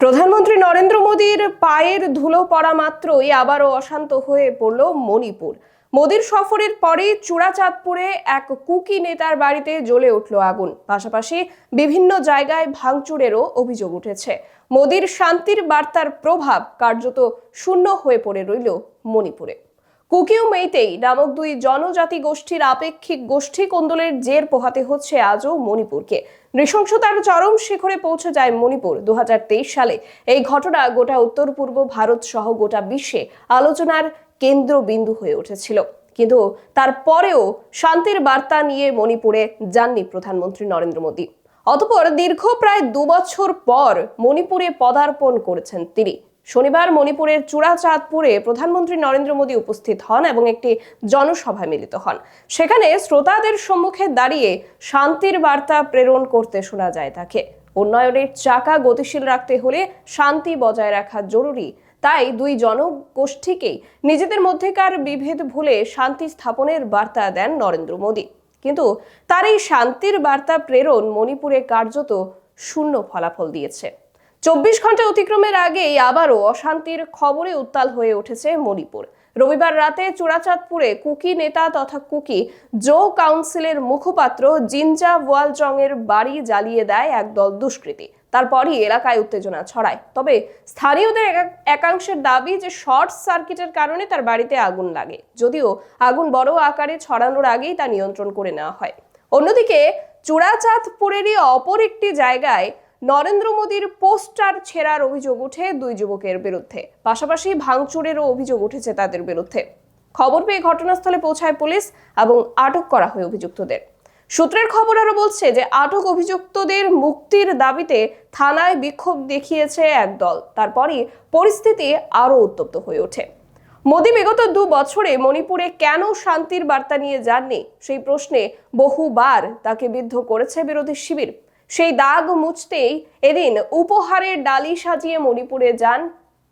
প্রধানমন্ত্রী নরেন্দ্র মোদীর পায়ের ধুলো পড়া মাত্রই আবারও অশান্ত হয়ে পড়ল মণিপুর। মোদীর সফরের পরেই চূড়াচাঁদপুরে এক কুকি নেতার বাড়িতে জ্বলে উঠল আগুন। পাশাপাশি বিভিন্ন জায়গায় ভাঙচুরেরও অভিযোগ উঠেছে। মোদীর শান্তির বার্তার প্রভাব কার্যত শূন্য হয়ে পড়ে রইল মণিপুরে। কুকিউ মেইতেই নামক দুই জনজাতি গোষ্ঠীর আপেক্ষিক গোষ্ঠী কোন্দলের জের পোহাতে হচ্ছে আজও মণিপুরকে। নৃশংসতার চরম শিখরে পৌঁছে যায় মণিপুর। দুহাজার তেইশ সালে এই ঘটনা গোটা উত্তর পূর্ব ভারত সহ গোটা বিশ্বে আলোচনার কেন্দ্রবিন্দু হয়ে উঠেছিল। কিন্তু তারপরেও শান্তির বার্তা নিয়ে মণিপুরে যাননি প্রধানমন্ত্রী নরেন্দ্র মোদী। অতপর দীর্ঘ প্রায় দুবছর পর মণিপুরে পদার্পণ করেছেন তিনি। শনিবার মণিপুরের চূড়াচাঁদপুরে প্রধানমন্ত্রী নরেন্দ্র মোদী উপস্থিত হন এবং একটি জনসভায় মিলিত হন। সেখানে শ্রোতাদের সম্মুখে দাঁড়িয়ে শান্তির বার্তা প্রেরণ করতে শোনা যায় তাকে। উন্নয়নের চাকা গতিশীল রাখতে হলে শান্তি বজায় রাখা জরুরি। তাই দুই জনগোষ্ঠীকেই নিজেদের মধ্যেকার বিভেদ ভুলে শান্তি স্থাপনের বার্তা দেন নরেন্দ্র মোদী। কিন্তু তার এই শান্তির বার্তা প্রেরণ মণিপুরে কার্যত শূন্য ফলাফল দিয়েছে। চব্বিশ ঘণ্টা অতিক্রমের আগেই আবারও অশান্তির খবরে উত্তাল হয়ে উঠেছে মণিপুর। রবিবার রাতে চূড়াচাঁদপুরে কুকি নেতা তথা কুকি জো কাউন্সিলের মুখপাত্র জিনজা ওয়ালজং এর বাড়ি জ্বালিয়ে দেয় একদল দুষ্কৃতী। তারপরই এলাকায় উত্তেজনা ছড়ায়। তবে স্থানীয়দের একা- একাংশের দাবি যে শর্ট সার্কিটের কারণে তার বাড়িতে আগুন লাগে। যদিও আগুন বড় আকারে ছড়ানোর আগেই তা নিয়ন্ত্রণ করে নেওয়া হয়। অন্যদিকে চূড়াচাঁদপুরেরই অপর একটি জায়গায় নরেন্দ্র মোদীর পোস্টার ছেঁড়ার অভিযোগ উঠে দুই যুবকের বিরুদ্ধে। পাশাপাশি ভাঙচুরেরও অভিযোগ উঠেছে তাদের বিরুদ্ধে। খবর পেয়ে ঘটনাস্থলে পৌঁছায় পুলিশ এবং আটক করা হয় অভিযুক্তদের। সূত্রের খবর আরও বলছে যে, আটক অভিযুক্তদের মুক্তির দাবিতে থানায় বিক্ষোভ দেখিয়েছে একদল তারপরই পরিস্থিতি আরও উত্তপ্ত হয়ে ওঠে। মোদী বিগত দু বছরে মণিপুরে কেন শান্তির বার্তা নিয়ে যাননি? সেই প্রশ্নে বহুবার তাকে বিদ্ধ করেছে বিরোধী শিবির। সেই দাগ মুছতেই এদিন উপহারের ডালি সাজিয়ে মণিপুরে যান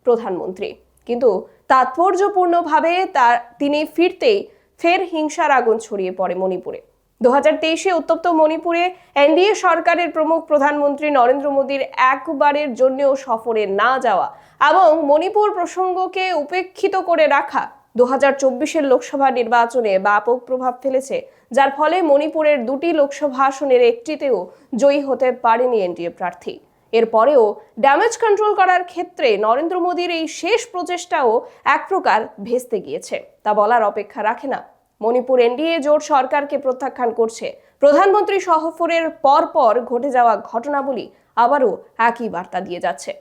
প্রধানমন্ত্রী। কিন্তু তাৎপর্যপূর্ণভাবে তার তিনি ফিরতেই ফের হিংসার আগুন ছড়িয়ে পড়ে মণিপুরে। দু হাজার তেইশে উত্তপ্ত মণিপুরে এনডিএ সরকারের প্রমুখ প্রধানমন্ত্রী নরেন্দ্র মোদীর একবারের জন্যও সফরে না যাওয়া এবং মণিপুর প্রসঙ্গকে উপেক্ষিত করে রাখা দু চব্বিশের লোকসভা নির্বাচনে ব্যাপক প্রভাব ফেলেছে, যার ফলে মণিপুরের দুটি লোকসভা আসনের একটিতেও জয়ী হতে পারেনি এনডিএ প্রার্থী। এরপরেও ড্যামেজ কন্ট্রোল করার ক্ষেত্রে নরেন্দ্র মোদীর এই শেষ প্রচেষ্টাও এক প্রকার ভেস্তে গিয়েছে। তা বলার অপেক্ষা রাখে না। মণিপুর এনডিএ জোট সরকারকে প্রত্যাখ্যান করছে। প্রধানমন্ত্রী সফরের পর পর ঘটে যাওয়া ঘটনাবলী আবারও একই বার্তা দিয়ে যাচ্ছে।